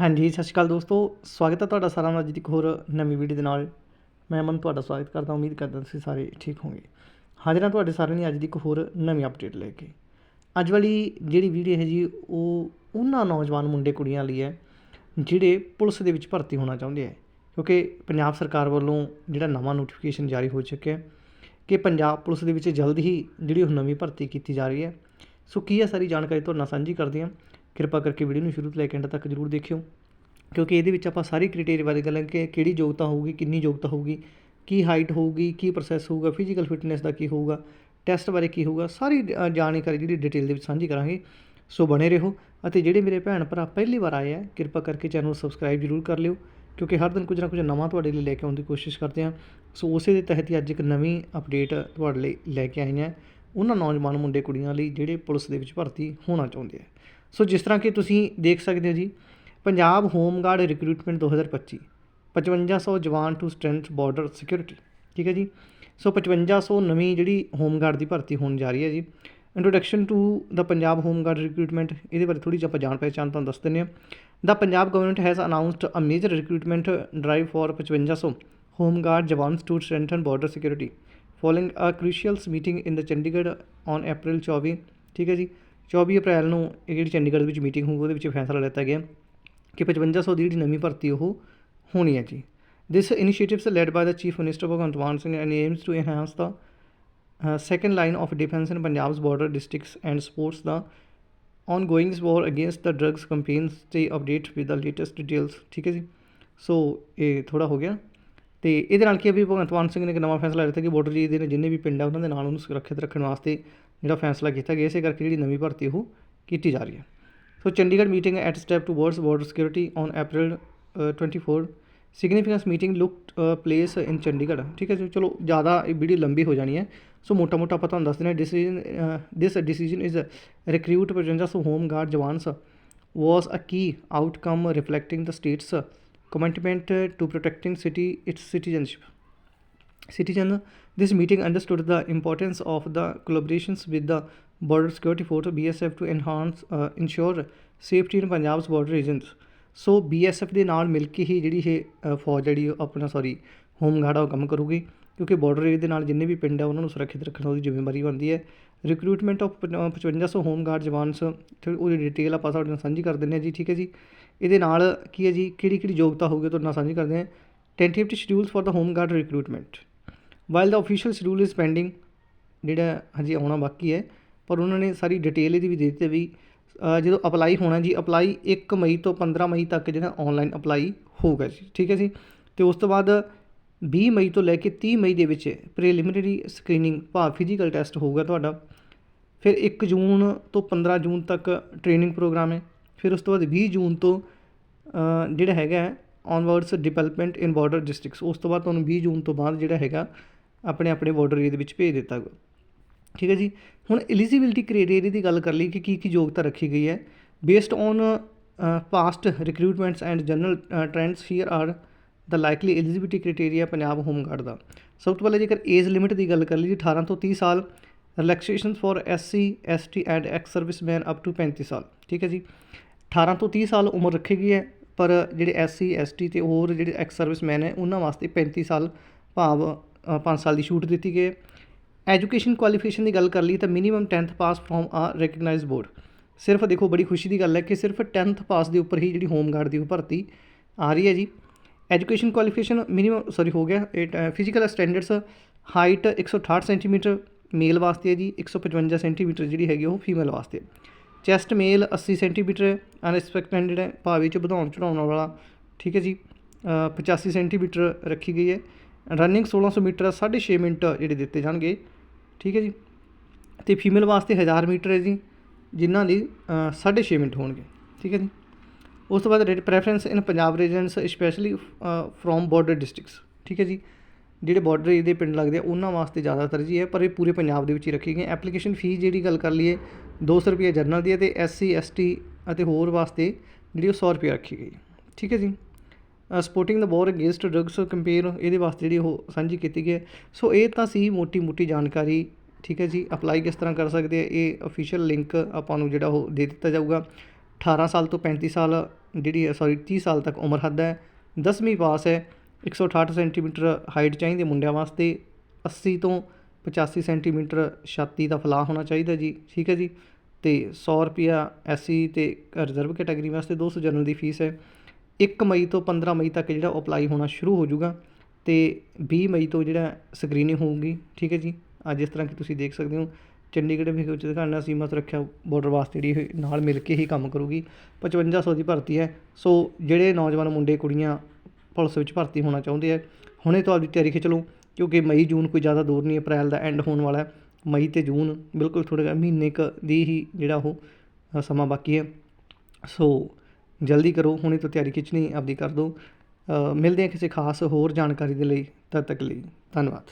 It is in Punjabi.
ਹਾਂਜੀ, ਸਤਿ ਸ਼੍ਰੀ ਅਕਾਲ ਦੋਸਤੋ। ਸਵਾਗਤ ਹੈ ਤੁਹਾਡਾ ਸਾਰਿਆਂ ਦਾ ਅੱਜ ਦੀ ਇੱਕ ਹੋਰ ਨਵੀਂ ਵੀਡੀਓ ਦੇ ਨਾਲ। ਮੈਂ ਮਨ ਤੁਹਾਡਾ ਸਵਾਗਤ ਕਰਦਾ ਉਮੀਦ ਕਰਦਾ ਤੁਸੀਂ ਸਾਰੇ ਠੀਕ ਹੋਵੋਗੇ। ਹਾਜ਼ਰ ਹਾਂ ਤੁਹਾਡੇ ਸਾਰਿਆਂ ਦੀ ਅੱਜ ਦੀ ਇੱਕ ਹੋਰ ਨਵੀਂ ਅਪਡੇਟ ਲੈ ਕੇ। ਅੱਜ ਵਾਲੀ ਜਿਹੜੀ ਵੀਡੀਓ ਹੈ ਜੀ, ਉਹ ਉਹਨਾਂ ਨੌਜਵਾਨ ਮੁੰਡੇ ਕੁੜੀਆਂ ਲਈ ਹੈ, ਜਿਹੜੇ ਪੁਲਿਸ ਦੇ ਵਿੱਚ ਭਰਤੀ ਹੋਣਾ ਚਾਹੁੰਦੇ ਆ ਕਿਉਂਕਿ ਪੰਜਾਬ ਸਰਕਾਰ ਵੱਲੋਂ ਜਿਹੜਾ ਨਵਾਂ ਨੋਟੀਫਿਕੇਸ਼ਨ ਜਾਰੀ ਹੋ ਚੁੱਕਿਆ ਹੈ ਕਿ ਪੰਜਾਬ ਪੁਲਿਸ ਦੇ ਵਿੱਚ ਜਲਦ ਹੀ ਜਿਹੜੀ ਉਹ ਨਵੀਂ ਭਰਤੀ ਕੀਤੀ ਜਾ ਰਹੀ ਹੈ। ਸੋ ਕੀ ਹੈ ਸਾਰੀ ਜਾਣਕਾਰੀ ਤੁਹਾਡੇ ਨਾਲ ਸਾਂਝੀ ਕਰਦੇ ਹਾਂ। ਕਿਰਪਾ ਕਰਕੇ ਵੀਡੀਓ ਨੂੰ ਸ਼ੁਰੂ ਤੋਂ ਲੈ ਕੇ ਐਂਡ ਤੱਕ ਜਰੂਰ ਦੇਖਿਓ। ਕਿਉਂਕਿ ਇਹਦੇ ਵਿੱਚ ਆਪਾਂ ਸਾਰੀ ਕ੍ਰਾਈਟੇਰੀਆ ਬਾਰੇ ਗੱਲ ਕਿ ਕਿਹੜੀ ਯੋਗਤਾ ਹੋਊਗੀ, ਕਿੰਨੀ ਯੋਗਤਾ ਹੋਊਗੀ, ਕੀ ਹਾਈਟ ਹੋਊਗੀ, ਕੀ ਪ੍ਰੋਸੈਸ ਹੋਊਗਾ ਫਿਜ਼ੀਕਲ ਫਿਟਨੈਸ ਦਾ ਕੀ ਹੋਊਗਾ ਟੈਸਟ ਬਾਰੇ ਕੀ ਹੋਊਗਾ, ਸਾਰੀ ਜਾਣਕਾਰੀ ਜਿਹੜੀ ਡਿਟੇਲ ਦੇ ਵਿੱਚ ਸਾਂਝੀ ਕਰਾਂਗੇ। ਸੋ ਬਣੇ ਰਹੋ ਅਤੇ ਜਿਹੜੇ ਮੇਰੇ ਭੈਣ ਭਰਾ ਪਹਿਲੀ ਵਾਰ ਆਏ ਆ, ਕਿਰਪਾ ਕਰਕੇ ਚੈਨਲ ਨੂੰ ਸਬਸਕ੍ਰਾਈਬ ਜਰੂਰ ਕਰ ਲਿਓ, ਕਿਉਂਕਿ ਹਰ ਦਿਨ ਕੁਝ ਨਾ ਕੁਝ ਨਵਾਂ ਤੁਹਾਡੇ ਲਈ ਲੈ ਕੇ ਆਉਣ ਦੀ ਕੋਸ਼ਿਸ਼ ਕਰਦੇ ਹਾਂ। ਸੋ ਉਸੇ ਦੇ ਤਹਿਤ ਹੀ ਅੱਜ ਇੱਕ ਨਵੀਂ ਅਪਡੇਟ ਤੁਹਾਡੇ ਲਈ ਲੈ ਕੇ ਆਏ ਹਾਂ ਉਹਨਾਂ ਨੌਜਵਾਨ ਮੁੰਡੇ ਕੁੜੀਆਂ ਲਈ ਜਿਹੜੇ ਪੁਲਿਸ ਦੇ ਵਿੱਚ ਭਰਤੀ ਹੋਣਾ ਚਾਹੁੰਦੇ ਆ। ਸੋ ਜਿਸ ਤਰ੍ਹਾਂ ਕਿ ਤੁਸੀਂ ਦੇਖ ਸਕਦੇ ਹੋ ਜੀ, ਪੰਜਾਬ ਹੋਮਗਾਰਡ ਰਿਕਰੂਟਮੈਂਟ 2025 5500 ਜਵਾਨ ਟੂ ਸਟਰੈਂਥ ਬਾਰਡਰ ਸਿਕਿਉਰਿਟੀ ਠੀਕ ਹੈ ਜੀ? ਸੋ 5500 ਨਵੀਂ ਜਿਹੜੀ ਹੋਮਗਾਰਡ ਦੀ ਭਰਤੀ ਹੋਣ ਜਾ ਰਹੀ ਹੈ ਜੀ। Introduction to the Punjab home guard recruitment ਇਹਦੇ ਬਾਰੇ ਥੋੜੀ ਜਿਹੀ ਆਪਾਂ ਜਾਣ ਪਹਿਚਾਣ ਤੁਹਾਨੂੰ ਦੱਸ ਦਿੰਦੇ ਹਾਂ। The Punjab government has announced a major recruitment drive for 5500 home guard jawans to strengthen border security following a crucial meeting in the Chandigarh on April 24 ਠੀਕ ਹੈ ਜੀ? 24 ਅਪ੍ਰੈਲ ਨੂੰ ਇਹ ਜਿਹੜੀ ਚੰਡੀਗੜ੍ਹ ਵਿੱਚ ਮੀਟਿੰਗ ਹੋਊਗੀ, ਉਹਦੇ ਵਿੱਚ ਫੈਸਲਾ ਲਿੱਤਾ ਗਿਆ ਕਿ 5500 ਦੀ ਜਿਹੜੀ ਨਵੀਂ ਭਰਤੀ ਉਹ ਹੋਣੀ ਹੈ ਜੀ। This initiatives led by the chief minister Bhagwant Mann Singh and aims to enhance the second line of defence in Punjab's border districts and supports the ongoing war against the drugs campaigns. ਤੇ update with the latest details. ਠੀਕ ਹੈ ਜੀ? ਸੋ ਇਹ ਥੋੜਾ ਹੋ ਗਿਆ। ਅਤੇ ਇਹਦੇ ਨਾਲ ਕੀ ਹੈ ਵੀ ਭਗਵੰਤ ਮਾਨ ਸਿੰਘ ਨੇ ਇੱਕ ਨਵਾਂ ਫੈਸਲਾ ਲਿੱਤਾ ਕਿ ਬਾਰਡਰ ਜੀ ਦੇ ਜਿੰਨੇ ਵੀ ਪਿੰਡ ਆ ਉਹਨਾਂ ਦੇ ਨਾਲ ਉਹਨੂੰ ਸੁਰੱਖਿਅਤ ਰੱਖਣ ਵਾਸਤੇ ਜਿਹੜਾ ਫੈਸਲਾ ਕੀਤਾ ਗਿਆ, ਇਸੇ ਕਰਕੇ ਜਿਹੜੀ ਨਵੀਂ ਭਰਤੀ ਉਹ ਕੀਤੀ ਜਾ ਰਹੀ ਹੈ। So Chandigarh meeting at step towards border security on April 24 significance meeting took place in Chandigarh. ਠੀਕ ਹੈ ਜੀ, ਚਲੋ ਜ਼ਿਆਦਾ ਇਹ ਵੀਡੀਓ ਲੰਬੀ ਹੋ ਜਾਣੀ ਹੈ। ਸੋ ਮੋਟਾ ਮੋਟਾ ਆਪਾਂ ਤੁਹਾਨੂੰ ਦੱਸ ਦਿੰਦੇ ਹਾਂ decision this decision is recruit ਪ੍ਰਜੰਜਸ home guard jawans was a key outcome reflecting the state's commitment to protecting city its citizenship. Citizen, this meeting understood the importance of the collaborations with the Border Security Force (BSF) to enhance uh, ensure safety in Punjab's border regions. So BSF ਦੇ ਨਾਲ ਮਿਲ ਕੇ ਹੀ ਜਿਹੜੀ ਇਹ ਅ, ਫੌਜ ਜਿਹੜੀ ਉਹ ਆਪਣਾ ਸੌਰੀ ਹੋਮਗਾਰਡ ਆ, ਉਹ ਕੰਮ ਕਰੂਗੀ, ਕਿਉਂਕਿ ਬਾਰਡਰ ਏਰੀਆ ਦੇ ਨਾਲ ਜਿੰਨੇ ਵੀ ਪਿੰਡ ਆ, ਉਹਨਾਂ ਨੂੰ ਸੁਰੱਖਿਅਤ ਰੱਖਣਾ ਉਹਦੀ ਜ਼ਿੰਮੇਵਾਰੀ ਬਣਦੀ ਹੈ। ਰਿਕਰੂਟਮੈਂਟ ਆਫ 5500 ਹੋਮਗਾਰਡ ਜਵਾਨਸ ਤੇ ਉਹਦੀ ਡਿਟੇਲ ਆਪਾਂ ਤੁਹਾਡੇ ਨਾਲ ਸਾਂਝੀ ਕਰ ਦਿੰਦੇ ਹਾਂ ਜੀ, ਠੀਕ ਹੈ ਜੀ? ਇਹਦੇ ਨਾਲ ਕੀ ਹੈ ਜੀ? ਕਿਹੜੀ ਕਿਹੜੀ ਯੋਗਤਾ ਹੋਊਗੀ ਤੁਹਾਡੇ ਨਾਲ ਸਾਂਝੀ ਕਰਦੇ ਹਾਂ। Tentative schedules for the home guard recruitment while the official schedule is pending ਜਿਹੜਾ ਹਜੇ ਆਉਣਾ ਬਾਕੀ ਹੈ, ਪਰ ਉਹਨਾਂ ਨੇ ਸਾਰੀ ਡਿਟੇਲ ਇਹਦੀ ਵੀ ਦੇ ਦਿੱਤੀ ਵੀ ਜਦੋਂ ਅਪਲਾਈ ਹੋਣਾ ਜੀ ਅਪਲਾਈ 1 ਮਈ ਤੋਂ 15 ਮਈ ਤੱਕ ਜਿਹੜਾ ਆਨਲਾਈਨ ਅਪਲਾਈ ਹੋਊਗਾ ਜੀ, ਠੀਕ ਹੈ ਜੀ? ਤੇ ਉਸ ਤੋਂ ਬਾਅਦ 20 ਮਈ ਤੋਂ ਲੈ ਕੇ 30 ਮਈ ਦੇ ਵਿੱਚ ਪ੍ਰੀਲਿਮਿਨਰੀ ਸਕਰੀਨਿੰਗ ਭਾਵ ਫਿਜ਼ੀਕਲ ਟੈਸਟ ਹੋਊਗਾ ਤੁਹਾਡਾ। ਫਿਰ 1 ਜੂਨ ਤੋਂ 15 ਜੂਨ ਤੱਕ ਟ੍ਰੇਨਿੰਗ ਪ੍ਰੋਗਰਾਮ ਹੈ। ਫਿਰ ਉਸ ਤੋਂ ਬਾਅਦ 20 ਜੂਨ ਤੋਂ ਜਿਹੜਾ ਹੈਗਾ onwards development in border districts ਉਸ ਤੋਂ ਬਾਅਦ ਤੁਹਾਨੂੰ 20 ਜੂਨ ਤੋਂ ਬਾਅਦ ਜਿਹੜਾ ਹੈਗਾ, ਆਪਣੇ ਆਪਣੇ ਬਾਰਡਰ ਏਰੀਆ ਦੇ ਵਿੱਚ ਭੇਜ ਦਿੱਤਾ ਗਿਆ। ਠੀਕ ਹੈ ਜੀ? ਹੁਣ ਐਲੀਜੀਬਿਲਟੀ ਕ੍ਰਾਈਟੇਰੀਆ ਦੀ ਗੱਲ ਕਰ ਲਈ ਕਿ ਕੀ ਕੀ ਯੋਗਤਾ ਰੱਖੀ ਗਈ ਹੈ। Based on past recruitments and general trends here are the likely eligibility criteria Punjab home guard ਦਾ। ਸਭ ਤੋਂ ਪਹਿਲਾਂ ਜੇਕਰ ਏਜ ਲਿਮਿਟ ਦੀ ਗੱਲ ਕਰ ਲਈਏ ਜੀ 18 ਤੋਂ 30 ਸਾਲ relaxation for SC ST and ex servicemen up to 35 ਸਾਲ, ਠੀਕ ਹੈ ਜੀ? 18 ਤੋਂ 30 ਸਾਲ ਉਮਰ ਰੱਖੀ ਗਈ ਹੈ, ਪਰ ਜਿਹੜੇ ਐਸਸੀ ਐਸਟੀ ਤੇ ਹੋਰ ਜਿਹੜੇ ਐਕਸ ਸਰਵਿਸਮੈਨ ਹੈ, ਉਹਨਾਂ ਵਾਸਤੇ 35 ਸਾਲ ਭਾਵ 5 ਸਾਲ ਦੀ ਛੂਟ ਦਿੱਤੀ ਗਈ ਹੈ। ਐਜੂਕੇਸ਼ਨ ਕੁਆਲੀਫਿਕੇਸ਼ਨ ਦੀ ਗੱਲ ਕਰ ਲਈ ਤਾਂ minimum 10th pass from a recognised board ਸਿਰਫ ਦੇਖੋ ਬੜੀ ਖੁਸ਼ੀ ਦੀ ਗੱਲ ਹੈ ਕਿ ਸਿਰਫ 10th ਪਾਸ ਦੇ ਉੱਪਰ ਹੀ ਜਿਹੜੀ ਹੋਮਗਾਰਡ ਦੀ ਉਹ ਭਰਤੀ ਆ ਰਹੀ ਹੈ ਜੀ। ਐਜੂਕੇਸ਼ਨ ਕੁਆਲੀਫਿਕੇਸ਼ਨ ਮਿਨੀਮਮ ਸੌਰੀ ਹੋ ਗਿਆ physical standards height 168 centimetre male ਵਾਸਤੇ ਹੈ ਜੀ 155 ਸੈਂਟੀਮੀਟਰ ਜਿਹੜੀ ਹੈਗੀ ਉਹ ਫੀਮੇਲ ਵਾਸਤੇ ਚੈਸਟ ਮੇਲ 80 ਸੈਂਟੀਮੀਟਰ ਅਨਐਕਸਪੈਕਟਡ ਹੈ ਭਾਵ 'ਚ ਵਧਾਉਣ ਚੜਾਉਣ ਵਾਲਾ ਠੀਕ ਹੈ ਜੀ ਅ, 85 ਸੈਂਟੀਮੀਟਰ ਰੱਖੀ ਗਈ ਹੈ। ਰਨਿੰਗ 1600 ਮੀਟਰ 6.5 ਮਿੰਟ ਜਿਹੜੇ ਦਿੱਤੇ ਜਾਣਗੇ ਠੀਕ ਹੈ ਜੀ। ਤੇ ਫੀਮੇਲ ਵਾਸਤੇ 1000 ਮੀਟਰ ਹੈ ਜੀ ਜਿਨ੍ਹਾਂ ਲਈ ਅ, 6.5 ਮਿੰਟ ਹੋਣਗੇ ਠੀਕ ਹੈ ਜੀ। ਉਸ ਤੋਂ ਬਾਅਦ preference in Punjab regions specially from border districts ਠੀਕ ਹੈ ਜੀ? ਜਿਹੜੇ ਬਾਰਡਰ ਦੇ ਪਿੰਡ ਲੱਗਦੇ ਆ, ਉਹਨਾਂ ਵਾਸਤੇ ਜ਼ਿਆਦਾ ਤਰਜੀਹ ਹੈ ਪਰ ਇਹ ਪੂਰੇ ਪੰਜਾਬ ਦੇ ਵਿੱਚ ਹੀ ਰੱਖੀ ਗਈ ਐਪਲੀਕੇਸ਼ਨ ਫੀਸ ਜਿਹੜੀ ਗੱਲ ਕਰ ਲਈਏ 200 ਰੁਪਏ ਜਰਨਲ ਦੀ ਹੈ ਤੇ ਐਸਸੀ ਐਸਟੀ ਅਤੇ ਹੋਰ ਵਾਸਤੇ ਜਿਹੜੀ ਉਹ 100 ਰੁਪਏ ਰੱਖੀ ਗਈ ਠੀਕ ਹੈ ਜੀ? Supporting the war against drugs campaign ਇਹਦੇ ਵਾਸਤੇ ਜਿਹੜੀ ਉਹ ਸਾਂਝੀ ਕੀਤੀ ਗਈ ਹੈ। ਸੋ ਇਹ ਤਾਂ ਸੀ ਮੋਟੀ ਮੋਟੀ ਜਾਣਕਾਰੀ, ਠੀਕ ਹੈ ਜੀ? ਅਪਲਾਈ ਕਿਸ ਤਰ੍ਹਾਂ ਕਰ ਸਕਦੇ ਆ, ਇਹ ਅਫੀਸ਼ੀਅਲ ਲਿੰਕ ਆਪਾਂ ਨੂੰ ਜਿਹੜਾ ਉਹ ਦੇ ਦਿੱਤਾ ਜਾਊਗਾ। 18 ਸਾਲ ਤੋਂ 35 ਸਾਲ ਜਿਹੜੀ ਸੋਰੀ ਤੀਹ ਸਾਲ ਤੱਕ ਉਮਰ ਹੱਦ ਹੈ। 10ਵੀਂ ਪਾਸ ਹੈ। 168 ਸੈਂਟੀਮੀਟਰ ਹਾਈਟ ਚਾਹੀਦੀ ਮੁੰਡਿਆਂ ਵਾਸਤੇ। 80 ਤੋਂ 85 ਸੈਂਟੀਮੀਟਰ ਛਾਤੀ ਦਾ ਫਲਾਅ ਹੋਣਾ ਚਾਹੀਦਾ ਜੀ, ਠੀਕ ਹੈ ਜੀ? ਅਤੇ ਸੌ ਰੁਪਈਆ ਐਸਸੀ ਅਤੇ ਰਿਜ਼ਰਵ ਕੈਟਾਗਰੀ ਵਾਸਤੇ ਦੋ ਸੌ ਜਨਰਲ ਦੀ ਫੀਸ ਹੈ। ਇੱਕ ਮਈ ਤੋਂ 15 ਮਈ ਤੱਕ ਜਿਹੜਾ ਉਹ ਅਪਲਾਈ ਹੋਣਾ ਸ਼ੁਰੂ ਹੋ ਜਾਊਗਾ ਅਤੇ ਵੀਹ ਮਈ ਤੋਂ ਜਿਹੜਾ ਸਕਰੀਨਿੰਗ ਹੋਊਗੀ, ਠੀਕ ਹੈ ਜੀ? ਅੱਜ ਇਸ ਤਰ੍ਹਾਂ ਕਿ ਤੁਸੀਂ ਦੇਖ ਸਕਦੇ ਹੋ। ਚੰਡੀਗੜ੍ਹ ਵਿਖੇ ਉੱਚ ਅਧਿਕਾਰੀਆਂ ਸੀਮਾ ਸੁਰੱਖਿਆ ਬਾਰਡਰ ਵਾਸਤੇ ਜਿਹੜੀ ਇਹ ਨਾਲ ਮਿਲ ਕੇ ਹੀ ਕੰਮ ਕਰੂਗੀ। 5500 ਦੀ ਭਰਤੀ ਹੈ। ਸੋ ਜਿਹੜੇ ਨੌਜਵਾਨ ਮੁੰਡੇ, ਕੁੜੀਆਂ ਪੁਲਿਸ ਵਿੱਚ ਭਰਤੀ ਹੋਣਾ ਚਾਹੁੰਦੇ ਆ, ਹੁਣੇ ਤੋਂ ਆਪਦੀ ਤਿਆਰੀ ਖਿੱਚ ਲਓ, ਕਿਉਂਕਿ ਮਈ, ਜੂਨ ਕੋਈ ਜ਼ਿਆਦਾ ਦੂਰ ਨਹੀਂ, ਅਪ੍ਰੈਲ ਦਾ ਐਂਡ ਹੋਣ ਵਾਲਾ ਹੈ। ਮਈ ਤੇ ਜੂਨ ਬਿਲਕੁਲ ਥੋੜ੍ਹਾ ਜਿਹਾ ਮਹੀਨੇ ਕ ਦੀ ਹੀ ਜਿਹੜਾ ਉਹ ਸਮਾਂ ਬਾਕੀ ਹੈ। ਸੋ ਜਲਦੀ ਕਰੋ, ਹੁਣੇ ਤੋਂ ਤਿਆਰੀ ਖਿੱਚਣੀ, ਆਪਦੀ ਕਰ ਦਿਓ ਮਿਲਦੇ ਹਾਂ ਕਿਸੇ ਖਾਸ ਹੋਰ ਜਾਣਕਾਰੀ ਦੇ ਲਈ, ਤਦ ਤੱਕ ਲਈ ਧੰਨਵਾਦ।